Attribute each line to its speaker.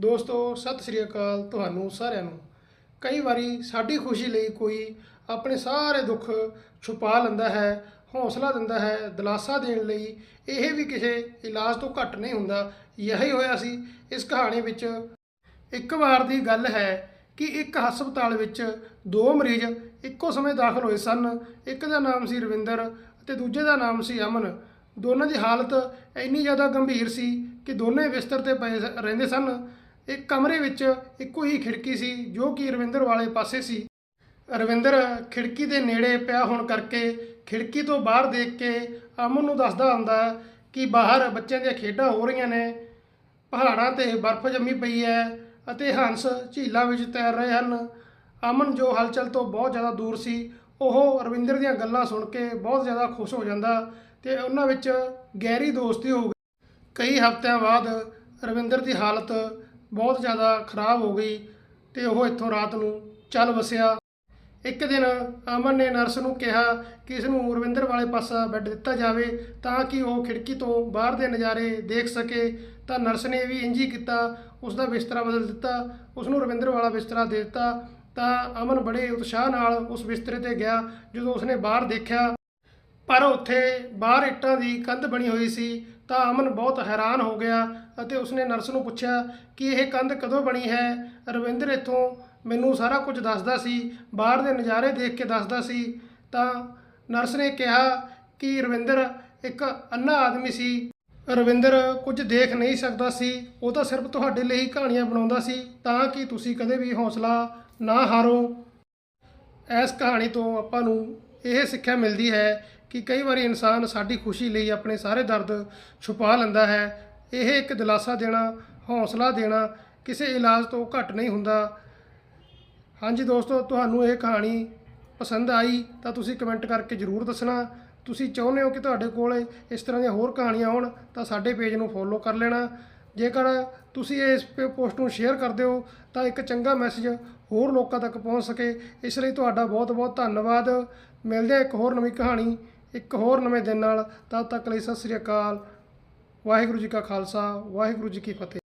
Speaker 1: ਦੋਸਤੋ, ਸਤਿ ਸ੍ਰੀ ਅਕਾਲ ਤੁਹਾਨੂੰ ਸਾਰਿਆਂ ਨੂੰ। ਕਈ ਵਾਰੀ ਸਾਡੀ ਖੁਸ਼ੀ ਲਈ ਕੋਈ ਆਪਣੇ ਸਾਰੇ ਦੁੱਖ ਛੁਪਾ ਲੈਂਦਾ ਹੈ, ਹੌਸਲਾ ਦਿੰਦਾ ਹੈ, ਦਿਲਾਸਾ ਦੇਣ ਲਈ ਇਹ ਵੀ ਕਿਸੇ ਇਲਾਜ ਤੋਂ ਘੱਟ ਨਹੀਂ ਹੁੰਦਾ। ਇਹੀ ਹੋਇਆ ਸੀ। ਇਸ ਕਹਾਣੀ ਵਿੱਚ ਇੱਕ ਵਾਰ ਦੀ ਗੱਲ ਹੈ ਕਿ ਇੱਕ ਹਸਪਤਾਲ ਵਿੱਚ ਦੋ ਮਰੀਜ਼ ਇੱਕੋ ਸਮੇਂ ਦਾਖਲ ਹੋਏ ਸਨ। ਇੱਕ ਦਾ ਨਾਮ ਸੀ ਰਵਿੰਦਰ ਅਤੇ ਦੂਜੇ ਦਾ ਨਾਮ ਸੀ ਅਮਨ। ਦੋਨਾਂ ਦੀ ਹਾਲਤ ਇੰਨੀ ਜ਼ਿਆਦਾ ਗੰਭੀਰ ਸੀ ਕਿ ਦੋਨੇ ਬਿਸਤਰ ਤੇ ਪਏ ਸ- ਰਹਿੰਦੇ ਸਨ। ਇੱਕ ਕਮਰੇ ਵਿੱਚ ਇੱਕੋ ਹੀ ਖਿੜਕੀ ਸੀ, ਜੋ ਕਿ ਰਵਿੰਦਰ ਵਾਲੇ ਪਾਸੇ ਸੀ। ਰਵਿੰਦਰ ਖਿੜਕੀ ਦੇ ਨੇੜੇ ਪਿਆ ਹੋਣ ਕਰਕੇ ਖਿੜਕੀ ਤੋਂ ਬਾਹਰ ਦੇਖ ਕੇ ਅਮਨ ਨੂੰ ਦੱਸਦਾ ਹੁੰਦਾ ਕਿ ਬਾਹਰ ਬੱਚਿਆਂ ਦੀਆਂ ਖੇਡਾਂ ਹੋ ਰਹੀਆਂ ਨੇ। ਪਹਾੜਾਂ ਤੇ ਬਰਫ਼ ਜੰਮੀ ਪਈ ਹੈ ਅਤੇ ਹੰਸ ਝੀਲਾਂ ਵਿੱਚ ਤੈਰ ਰਹੇ ਹਨ। ਅਮਨ ਜੋ ਹਲਚਲ ਤੋਂ ਬਹੁਤ ਜ਼ਿਆਦਾ ਦੂਰ ਸੀ, ਉਹ ਰਵਿੰਦਰ ਦੀਆਂ ਗੱਲਾਂ ਸੁਣ ਕੇ ਬਹੁਤ ਜ਼ਿਆਦਾ ਖੁਸ਼ ਹੋ ਜਾਂਦਾ ਤੇ ਉਹਨਾਂ ਵਿੱਚ ਗਹਿਰੀ ਦੋਸਤੀ ਹੋ ਗਈ। ਕਈ ਹਫ਼ਤਿਆਂ ਬਾਅਦ ਰਵਿੰਦਰ ਦੀ ਹਾਲਤ ਬਹੁਤ ਜ਼ਿਆਦਾ ਖਰਾਬ ਹੋ ਗਈ ਤੇ ਉਹ ਇੱਥੋਂ ਰਾਤ ਨੂੰ ਚੱਲ ਵਸਿਆ। ਇੱਕ ਦਿਨ ਅਮਨ ਨੇ ਨਰਸ ਨੂੰ ਕਿਹਾ ਕਿ ਇਸ ਨੂੰ ਰਵਿੰਦਰ ਵਾਲੇ ਪਾਸਾ ਬੈੱਡ ਦਿੱਤਾ ਜਾਵੇ ਤਾਂ ਕਿ ਉਹ ਖਿੜਕੀ ਤੋਂ ਬਾਹਰ ਦੇ ਨਜ਼ਾਰੇ ਦੇਖ ਸਕੇ। ਤਾਂ ਨਰਸ ਨੇ ਵੀ ਇੰਝ ਹੀ ਕੀਤਾ ਉਸ ਦਾ ਬਿਸਤਰਾ ਬਦਲ ਦਿੱਤਾ ਉਸ ਨੂੰ ਰਵਿੰਦਰ ਵਾਲਾ ਬਿਸਤਰਾ ਦੇ ਦਿੱਤਾ। ਤਾਂ ਅਮਨ ਬੜੇ ਉਤਸ਼ਾਹ ਨਾਲ ਉਸ ਬਿਸਤਰੇ ਤੇ ਗਿਆ, ਜਦੋਂ ਉਸਨੇ ਬਾਹਰ ਦੇਖਿਆ। ਪਰ ਉੱਥੇ ਬਾਹਰ ਇੱਟਾਂ ਦੀ ਕੰਧ ਬਣੀ ਹੋਈ ਸੀ। ਤਾਂ ਅਮਨ ਬਹੁਤ ਹੈਰਾਨ ਹੋ ਗਿਆ ਅਤੇ ਉਸਨੇ ਨਰਸ ਨੂੰ ਪੁੱਛਿਆ ਕਿ ਇਹ ਕੰਧ ਕਦੋਂ ਬਣੀ ਹੈ? ਰਵਿੰਦਰ ਇੱਥੋਂ ਮੈਨੂੰ ਸਾਰਾ ਕੁਝ ਦੱਸਦਾ ਸੀ, ਬਾਹਰ ਦੇ ਨਜ਼ਾਰੇ ਦੇਖ ਕੇ ਦੱਸਦਾ ਸੀ। ਤਾਂ ਨਰਸ ਨੇ ਕਿਹਾ ਕਿ ਰਵਿੰਦਰ ਇੱਕ ਅੰਨਾ ਆਦਮੀ ਸੀ। ਰਵਿੰਦਰ ਕੁਝ ਦੇਖ ਨਹੀਂ ਸਕਦਾ ਸੀ। ਉਹ ਤਾਂ ਸਿਰਫ ਤੁਹਾਡੇ ਲਈ ਹੀ ਕਹਾਣੀਆਂ ਬਣਾਉਂਦਾ ਸੀ। ਤਾਂ ਕਿ ਤੁਸੀਂ ਕਦੇ ਵੀ ਹੌਸਲਾ ਨਾ ਹਾਰੋ? ਇਸ ਕਹਾਣੀ ਤੋਂ ਆਪਾਂ ਨੂੰ ਇਹ ਸਿੱਖਿਆ ਮਿਲਦੀ ਹੈ ਕਿ ਕਈ ਵਾਰੀ ਇਨਸਾਨ ਸਾਡੀ ਖੁਸ਼ੀ ਲਈ ਆਪਣੇ ਸਾਰੇ ਦਰਦ ਛੁਪਾ ਲੈਂਦਾ ਹੈ। ਇਹ ਇੱਕ ਦਿਲਾਸਾ ਦੇਣਾ, ਹੌਸਲਾ ਦੇਣਾ ਕਿਸੇ ਇਲਾਜ ਤੋਂ ਘੱਟ ਨਹੀਂ ਹੁੰਦਾ। ਹਾਂਜੀ ਦੋਸਤੋ, ਤੁਹਾਨੂੰ ਇਹ ਕਹਾਣੀ ਪਸੰਦ ਆਈ ਤਾਂ ਤੁਸੀਂ ਕਮੈਂਟ ਕਰਕੇ ਜਰੂਰ ਦੱਸਣਾ। ਤੁਸੀਂ ਚਾਹੁੰਦੇ ਹੋ ਕਿ ਤੁਹਾਡੇ ਕੋਲ ਇਸ ਤਰ੍ਹਾਂ ਦੀਆਂ ਹੋਰ ਕਹਾਣੀਆਂ ਆਉਣ ਤਾਂ ਸਾਡੇ ਪੇਜ ਨੂੰ ਫੋਲੋ ਕਰ ਲੈਣਾ। ਜੇਕਰ ਤੁਸੀਂ ਇਸ ਪੋਸਟ ਨੂੰ ਸ਼ੇਅਰ ਕਰਦੇ ਹੋ ਤਾਂ ਇੱਕ ਚੰਗਾ ਮੈਸੇਜ ਹੋਰ ਲੋਕਾਂ ਤੱਕ ਪਹੁੰਚ ਸਕੇ। ਇਸ ਲਈ ਤੁਹਾਡਾ ਬਹੁਤ ਬਹੁਤ ਧੰਨਵਾਦ। ਮਿਲਦੇ ਇੱਕ ਹੋਰ ਨਵੀਂ ਕਹਾਣੀ ਇੱਕ ਹੋਰ ਨਵੇਂ ਦਿਨ ਨਾਲ ਤਦ ਤੱਕ ਲਈ ਸਤਿ ਸ੍ਰੀ ਅਕਾਲ। ਵਾਹਿਗੁਰੂ ਜੀ ਕਾ ਖਾਲਸਾ, ਵਾਹਿਗੁਰੂ ਜੀ ਕੀ ਫਤਿਹ।